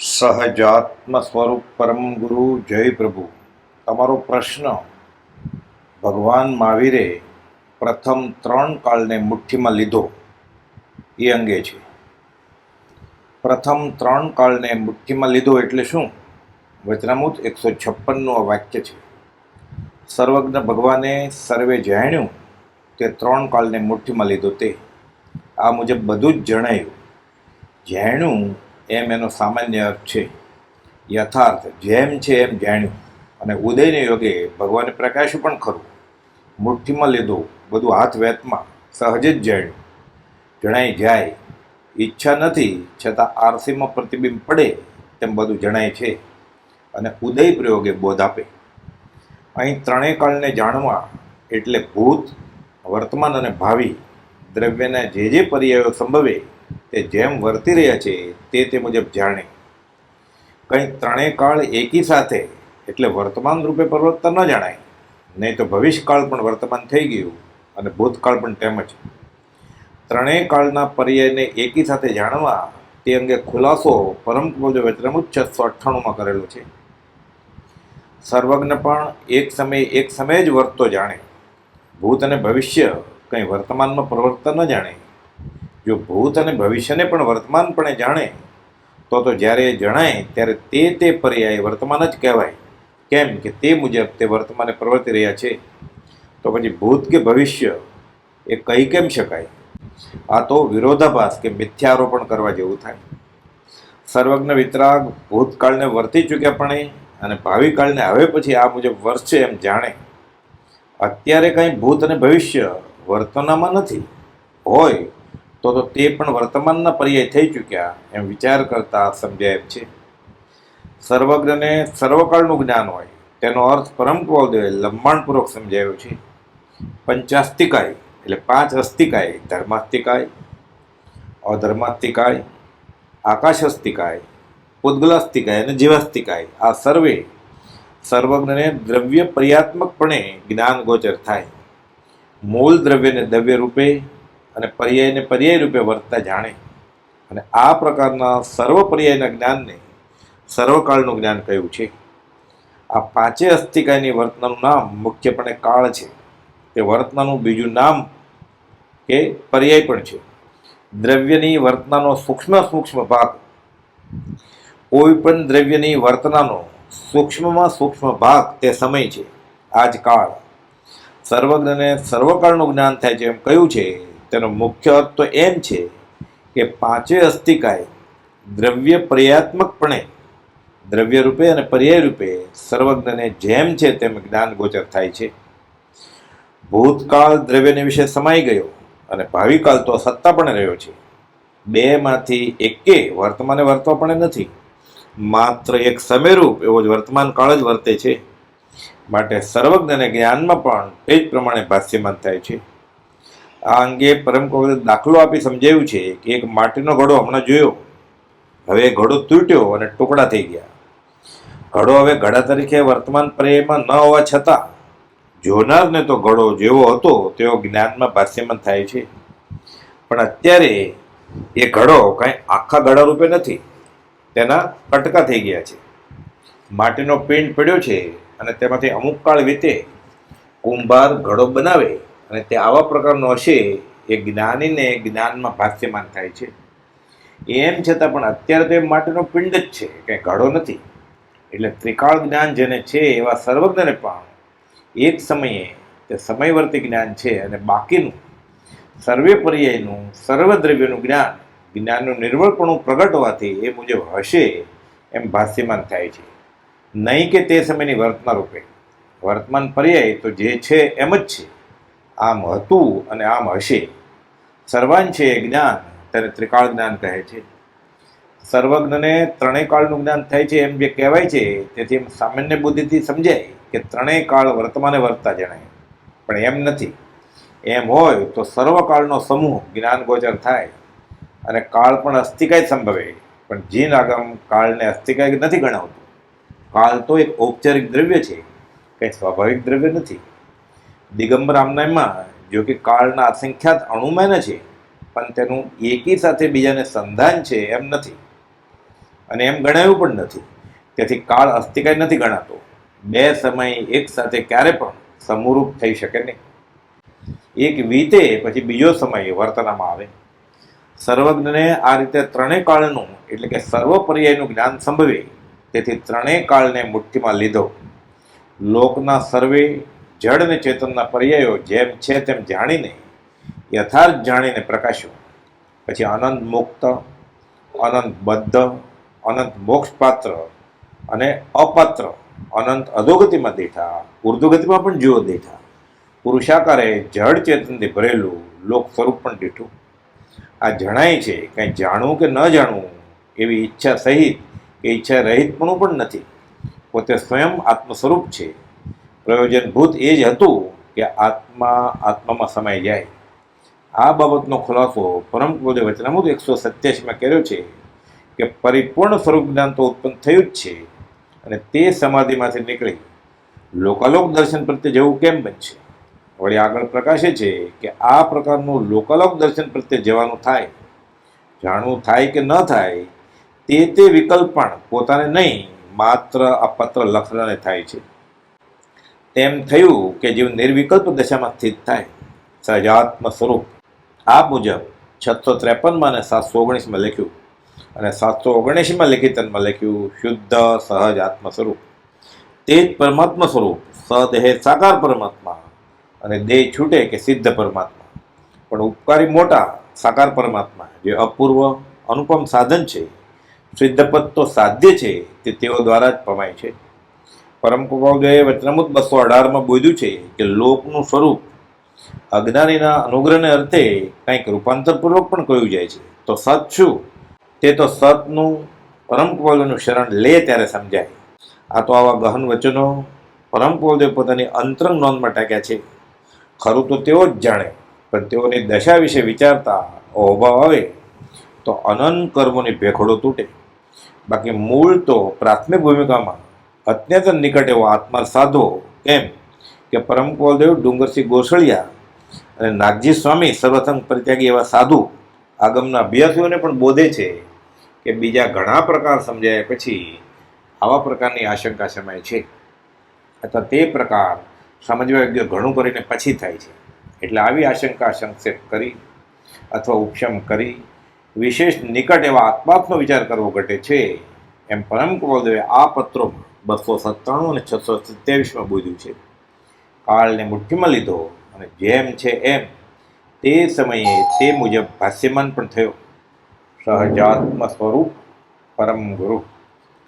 સહજાત્મ સ્વરૂપ પરમ ગુરુ જય પ્રભુ. તમારો પ્રશ્ન, ભગવાન મહાવીરે પ્રથમ ત્રણ કાળને મુઠ્ઠીમાં લીધો, એ અંગે છે. પ્રથમ ત્રણ કાળને મુઠ્ઠીમાં લીધો એટલે શું? વચનામૃત એકસો છપ્પનનું આ વાક્ય છે. સર્વજ્ઞ ભગવાને સર્વે જાણ્યું, તે ત્રણ કાળને મુઠ્ઠીમાં લીધો તે. આ મુજબ બધું જ જણાયું. જાણ્યું એમ એનો સામાન્ય અર્થ છે. યથાર્થ જેમ છે એમ જાણ્યું. અને ઉદયને યોગે ભગવાને પ્રકાશ્યું પણ ખરું. મુઠ્ઠીમાં લીધું બધું હાથ વેતમાં સહજ જ જાણ્યું. જણાઈ જાય, ઈચ્છા નથી, છતાં આરસીમાં પ્રતિબિંબ પડે તેમ બધું જણાય છે. અને ઉદય પ્રયોગે બોધ આપે. અહીં ત્રણેય કાળને જાણવા એટલે ભૂત, વર્તમાન અને ભાવિ દ્રવ્યના જે જે પર્યાયો સંભવે તે જેમ વર્તી રહ્યા છે, તે તે મુજબ જાણે. કંઈ ત્રણેય કાળ એકી સાથે, એટલે વર્તમાન રૂપે પ્રવર્તન ન જણાય. નહીં તો ભવિષ્યકાળ પણ વર્તમાન થઈ ગયું અને ભૂતકાળ પણ તેમ જ ત્રણેય કાળના પર્યાયને એકી સાથે જાણવા તે અંગે ખુલાસો પરમ કબજો વચનામૃત છસો અઠ્ઠાણુંમાં કરેલો છે. સર્વજ્ઞ પણ એક સમયે એક સમયે જ વર્તતો જાણે. ભૂત અને ભવિષ્ય કંઈ વર્તમાનમાં પ્રવર્તન ન જાણે. જો ભૂત અને ભવિષ્યને પણ વર્તમાનપણે જાણે, તો તો જ્યારે એ જણાય, ત્યારે તે તે પર્યાય વર્તમાન જ કહેવાય. કેમ કે તે મુજબ તે વર્તમાને પ્રવર્તી રહ્યા છે. તો પછી ભૂત કે ભવિષ્ય એ કહી કેમ શકાય? આ તો વિરોધાભાસ કે મિથ્યારોપણ કરવા જેવું થાય. સર્વજ્ઞ વિતરાગ ભૂતકાળને વર્તી ચૂક્યા પણ અને ભાવિ કાળને હવે પછી આ મુજબ વર્ષે એમ જાણે. અત્યારે કંઈ ભૂત અને ભવિષ્ય વર્તનામાં નથી. હોય તો તો તે પણ વર્તમાનના પર્યાય થઈ ચૂક્યા, એમ વિચાર કરતા સમજાય છે. સર્વજ્ઞને સર્વકાળનું જ્ઞાન હોય, તેનો અર્થ પરમ કૃપાલદેવે લંબાણપૂર્વક સમજાયો છે. પંચાસ્તિકાય, એટલે પાંચ અસ્તિકાય, ધર્માસ્તિકાય, અધર્માસ્તિકાય, આકાશસ્તિકાય, ઉદ્ગલાસ્તિકાય અને જીવાસ્તિકાય, આ સર્વે સર્વજ્ઞને દ્રવ્ય પર્યાત્મકપણે જ્ઞાન ગોચર થાય. મૂળ દ્રવ્યને દ્રવ્ય રૂપે અને પર્યાયને પર્યાય રૂપે વર્તતા જાણે. અને આ પ્રકારના સર્વ પર્યાયના જ્ઞાનને સર્વકાળનું જ્ઞાન કહ્યું છે. આ પાંચે અસ્થિકાયની વર્તનાનું નામ મુખ્યપણે કાળ છે. તે વર્તનાનું બીજું નામ કે પર્યાય પણ છે. દ્રવ્યની વર્તનાનો સૂક્ષ્મ સૂક્ષ્મ ભાગ. કોઈ પણ દ્રવ્યની વર્તનાનો સૂક્ષ્મમાં સૂક્ષ્મ ભાગ તે સમય છે. આ જ કાળ. સર્વજ્ઞને સર્વકાળનું જ્ઞાન થાય છે એમ કહ્યું છે. તેનો મુખ્ય અર્થ તો એમ છે કે પાંચે અસ્થિકાય દ્રવ્ય પર્યાત્મકપણે દ્રવ્ય રૂપે અને પર્યાય રૂપે સર્વજ્ઞને જેમ છે તેમ જ્ઞાન ગોચર થાય છે. ભૂતકાળ દ્રવ્યને વિશે સમાઈ ગયો અને ભાવિકાળ તો સત્તા પણ રહ્યો છે. બેમાંથી એકે વર્તમાને વર્તવા પણ નથી. માત્ર એક સમયરૂપ એવો જ વર્તમાન કાળ જ વર્તે છે. માટે સર્વજ્ઞને જ્ઞાનમાં પણ તે જ પ્રમાણે ભાષ્યમાન થાય છે. આ અંગે પરમ કોંગ્રેસ દાખલો આપી સમજાવ્યું છે કે એક માટીનો ઘડો હમણાં જોયો. હવે ઘડો તૂટ્યો અને ટુકડા થઈ ગયા. ઘડો હવે ઘડા તરીકે વર્તમાન પર્યાયમાં ન હોવા છતાં, જોનારને તો ઘડો જેવો હતો તેવો જ્ઞાનમાં ભાષ્યમાન થાય છે. પણ અત્યારે એ ઘડો કાંઈ આખા ઘડા રૂપે નથી, તેના કટકા થઈ ગયા છે. માટીનો પેન્ટ પડ્યો છે અને તેમાંથી અમુક કાળ વીતે કુંભાર ઘડો બનાવે અને તે આવા પ્રકારનો હશે, એ જ્ઞાનીને જ્ઞાનમાં ભાષ્યમાન થાય છે. એમ છતાં પણ અત્યારે તો એ માટેનો પિંડ જ છે કંઈ ઘડો નથી. એટલે ત્રિકાળ જ્ઞાન જેને છે, એવા સર્વજ્ઞને પણ એક સમયે તે સમયવર્તી જ્ઞાન છે અને બાકીનું સર્વે પર્યાયનું સર્વ દ્રવ્યનું જ્ઞાન જ્ઞાનનું નિર્મળપણું પ્રગટ હોવાથી એ મુજબ હશે એમ ભાષ્યમાન થાય છે. નહીં કે તે સમયની વર્તમાન રૂપે. વર્તમાન પર્યાય તો જે છે એમ જ છે. આમ હતું અને આમ હશે. સર્વાન છે જ્ઞાન, તેને ત્રિકાળ જ્ઞાન કહે છે. સર્વજ્ઞને ત્રણેય કાળનું જ્ઞાન થાય છે એમ જે કહેવાય છે, તેથી એમ સામાન્ય બુદ્ધિથી સમજાય કે ત્રણેય કાળ વર્તમાને વર્તતા જણાય. પણ એમ નથી. એમ હોય તો સર્વકાળનો સમૂહ જ્ઞાન ગોચર થાય અને કાળ પણ અસ્થિકાય સંભવે. પણ જીન આગમ કાળને અસ્થિકાય નથી ગણાવતું. કાળ તો એક ઔપચારિક દ્રવ્ય છે, કંઈ સ્વાભાવિક દ્રવ્ય નથી. દિગંબર આમનાયમાં જો કે કાળના અસંખ્યાત અણુમાન છે, પણ તેનું એકી સાથે બીજાને સંધાન છે એમ નથી. અને એમ ગણાયું પણ નથી. તેથી કાળ અસ્થિકાય નથી ગણાતો. બે સમય એક સાથે ક્યારે પણ સમુરૂપ થઈ શકે નહીં. એક વીતે પછી બીજો સમય વર્તનમાં આવે. સર્વજ્ઞને આ રીતે ત્રણેય કાળનું એટલે કે સર્વ પર્યાયનું જ્ઞાન સંભવે. તેથી ત્રણેય કાળને મુઠ્ઠીમાં લીધો. લોકના સર્વે જડ અને ચેતનના પર્યાયો જેમ છે તેમ જાણીને યથાર્થ જાણીને પ્રકાશ્યો. પછી અનંત મુક્ત, અનંત બદ્ધ, અનંત મોક્ષપાત્ર અને અપાત્ર અનંત અધોગતિમાં દેઠા ઉર્ધુગતિમાં પણ જુઓ દેઠા. પુરુષાકારે જળ ચેતનથી ભરેલું લોક સ્વરૂપ પણ દીઠું. આ જણાય છે, કંઈ જાણવું કે ન જાણવું, એવી ઈચ્છા સહિત કે ઈચ્છા રહિતપણું પણ નથી. પોતે સ્વયં આત્મસ્વરૂપ છે. પ્રયોજનભૂત એ જ હતું કે આત્મા આત્મામાં સમાઈ જાય. આ બાબતનો ખુલાસો પરમ ક્રોધે વચનામૃત એકસો સત્યાસીમાં કર્યો છે કે પરિપૂર્ણ સ્વરૂપ જ્ઞાન તો ઉત્પન્ન થયું જ છે અને તે સમાધિમાંથી નીકળી લોકાલોક દર્શન પ્રત્યે જવું કેમ બનશે? વળી આગળ પ્રકાશે છે કે આ પ્રકારનું લોકાલોક દર્શન પ્રત્યે જવાનું થાય. જાણવું થાય કે ન થાય તે તે વિકલ્પ પણ પોતાને નહીં, માત્ર આ પત્ર લખનાને થાય છે. તેમ થયું કે જીવ નિર્વિકલ્પ દશામાં સ્થિત થાય. સહજાત્મ સ્વરૂપ. આ મુજબ છસો ત્રેપનમાં અને સાતસો ઓગણીસમાં લખ્યું. અને સાતસો ઓગણીસમાં લેખિતનમાં લખ્યું, શુદ્ધ સહજ આત્મ સ્વરૂપ. તે જ પરમાત્મા સ્વરૂપ સદેહ સાકાર પરમાત્મા. અને દેહ છૂટે કે સિદ્ધ પરમાત્મા. પણ ઉપકારી મોટા સાકાર પરમાત્મા, જે અપૂર્વ અનુપમ સાધન છે, સિદ્ધપદ તો સાધ્ય છે, તે તેઓ દ્વારા જ પમાય છે. પરમ કૃપાઉદયે વચનામૃત બસો અઢારમાં બોધ્યું છે કે લોકનું સ્વરૂપ અજ્ઞાનીના અનુગ્રહને અર્થે કંઈક રૂપાંતરપૂર્વક પણ કહ્યું જાય છે. તો સત શું તે તો સતનું પરમ કૃપાઉદયનું શરણ લે ત્યારે સમજાય. આ તો આવા ગહન વચનો પરમ કૃપાઉદય પોતાની અંતરંગ નોંધમાં ટાંક્યા છે. ખરું તો તેઓ જ જાણે, પણ તેઓની દશા વિશે વિચારતા અહોભાવ આવે તો અનંત કર્મોની ભેખડો તૂટે. બાકી મૂળ તો પ્રાથમિક ભૂમિકામાં અત્યંત નિકટ એવો આત્મા સાધો કેમ કે પરમ કુલદેવ ડુંગરસિંહ ગોસળિયા અને નાગજી સ્વામી સર્વસંગ પરિત્યાગી એવા સાધુ આગમના અભ્યાસીઓને પણ બોધે છે કે બીજા ઘણા પ્રકાર સમજાયા પછી આવા પ્રકારની આશંકા સમાય છે. અથવા તે પ્રકાર સમજવા યોગ્ય ઘણું કરીને પછી થાય છે. એટલે આવી આશંકા સંક્ષેપ કરી અથવા ઉપશમ કરી વિશેષ નિકટ એવા આત્માત્મનો વિચાર કરવો ઘટે છે એમ પરમ કુલદેવે આ પત્રોમાં બસો સત્તાણું અને છસો સત્યાવીસમાં બોલ્યું છે. કાળને મુઠ્ઠીમાં લીધો અને જેમ છે એમ તે સમયે તે મુજબ ભાષ્યમાન પણ થયો. સહજાત્મ સ્વરૂપ પરમ ગુરુ.